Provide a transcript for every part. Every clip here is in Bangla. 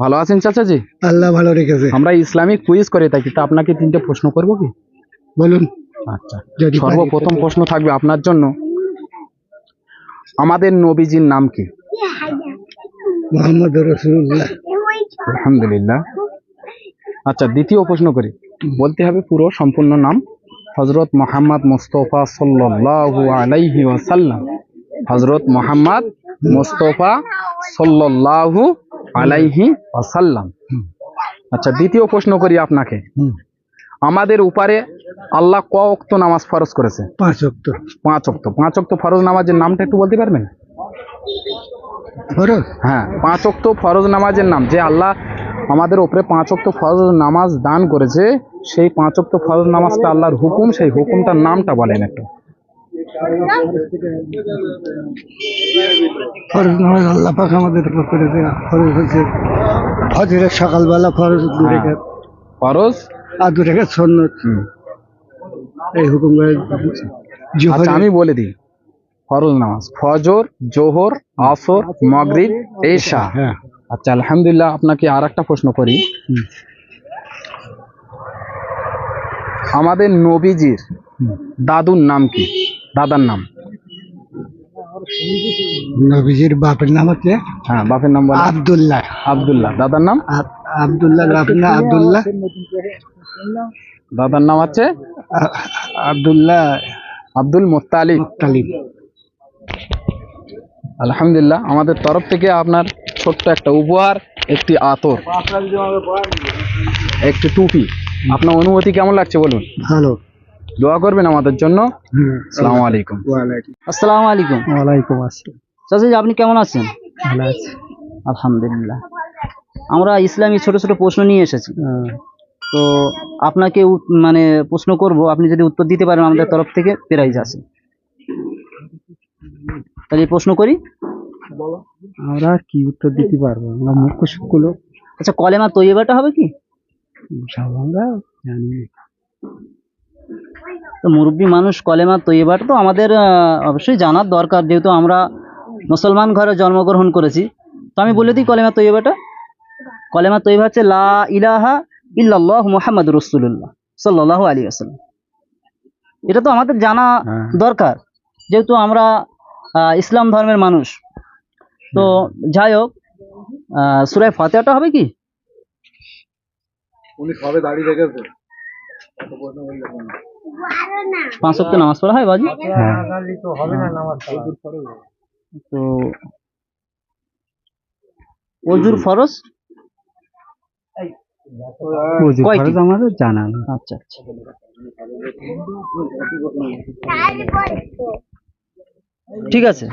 ভালো আছেন চাচাজি? আল্লাহ ভালো রেখেছে। আমরা ইসলামিক কুইজ করে থাকি তা আপনাকে তিনটে প্রশ্ন করব কি? বলুন। আচ্ছা সর্বপ্রথম প্রশ্ন থাকবে আপনার জন্য। আমাদের নবীজির নাম কি? মোহাম্মদ রসুল্লাহ আলহামদুলিল্লাহ। আচ্ছা দ্বিতীয় প্রশ্ন করি। বলতে হবে পুরো সম্পূর্ণ নাম। হজরত মোহাম্মদ মুস্তফা সাল্লাল্লাহু আলাইহি ওয়াসাল্লাম। হজরত মোহাম্মদ মুস্তফা সাল্লাল্লাহু আলাইহি ওয়াসাল্লাম। আচ্ছা দ্বিতীয় প্রশ্ন করি আপনাকে। আমাদের উপরে আল্লাহ ক অক্ত নামাজ ফরজ করেছে? পাঁচ অক্ট পাঁচ অক্ত পাঁচ অক্ত ফরজ নামাজের নামটা একটু বলতে পারবেন? ফরজ? হ্যাঁ পাঁচ অক্ত ফরজ নামাজের নাম। যে আল্লাহ আমাদের উপরে পাঁচ অক্ত ফরজ নামাজ দান করেছে সেই পাঁচ অক্ত ফরজ নামাজটা আল্লাহর হুকুম সেই হুকুমটার নামটা বলেন একটু। ফরজ নামাজ আল্লাহ পাক আমাদের উপর করেছে ফরজ ফজরের সকালবেলা ফরজ দু হ্যাঁ। ফরজ? আর দু সন্ন্যত এই হুকুম করে আচ্ছা আমি বলে দিই ফরজ নামাজ। ফজর জোহর আসর মগরিব এশা। হ্যাঁ। আচ্ছা আলহামদুলিল্লাহ আপনাকে আর একটা প্রশ্ন করি। আমাদের নবীজির দাদুর নাম কি? দাদার নাম। নবীজির বাপের নাম হচ্ছে হ্যাঁ বাপের নাম আবদুল্লাহ। আব্দুল্লাহ। দাদার নাম? আব- আবদুল্লাহ বাপের নাম আবদুল্লাহ। দাদার নাম আছে? আবদুল্লাহ আব্দুল মুত্তালিব। মুত্তালিব। আলহামদুলিল্লাহ আমাদের তরফ থেকে আপনার ছোট্ট একটা উপহার একটি আতর একটি টুপি। আপনার অনুভূতি কেমন লাগছে বলুন? ভালো। দোয়া করবেন আমাদের জন্য। আসসালামু আলাইকুম। ওয়ালাইকুম আসসালামু। আলাইকুম। ওয়ালাইকুম আসসালাম। আপনি কেমন আছেন? ভালো আছি। আলহামদুলিল্লাহ। আমরা ইসলামী ছোট ছোট প্রশ্ন নিয়ে এসেছি। তো আপনাকে মানে প্রশ্ন করব আপনি যদি উত্তর দিতে পারেন আমাদের তরফ থেকে প্রাইজ আছে। তাহলে প্রশ্ন করি। আমরা কি উত্তর দিতে পারব? আমরা মুখ্য শুক্ল আচ্ছা কলেমা তৈবাটা হবে কি? আমরা জানি। তো মুরব্বী মানুষ কলেমা তৈবাটা তো আমাদের অবশ্যই জানার দরকার যেহেতু আমরা মুসলমান ঘরে জন্মগ্রহণ করেছি। তো আমি বলে দিই কলেমা তৈবাটা কলেমা তৈবা হচ্ছে লা ইলাহা ইল্লাল্লাহ মুহাম্মদ রসুল্লাহ সাল্লাহ আলী আসাল্লাম এটা তো আমাদের জানা হ্যাঁ। দরকার যেহেতু আমরা ইসলাম ধর্মের মানুষ। তো যাই হোক সুরায় ফাতেহাটা হবে কি? পাঁচ সপ্তাহ নামাজ পড়া হয় বাজি? তো অজুর ফরজ? আমাদের জানা আচ্ছা আচ্ছা। ঠিক আছে।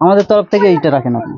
আমাদের তরফ থেকে এইটা রাখেন আপনি।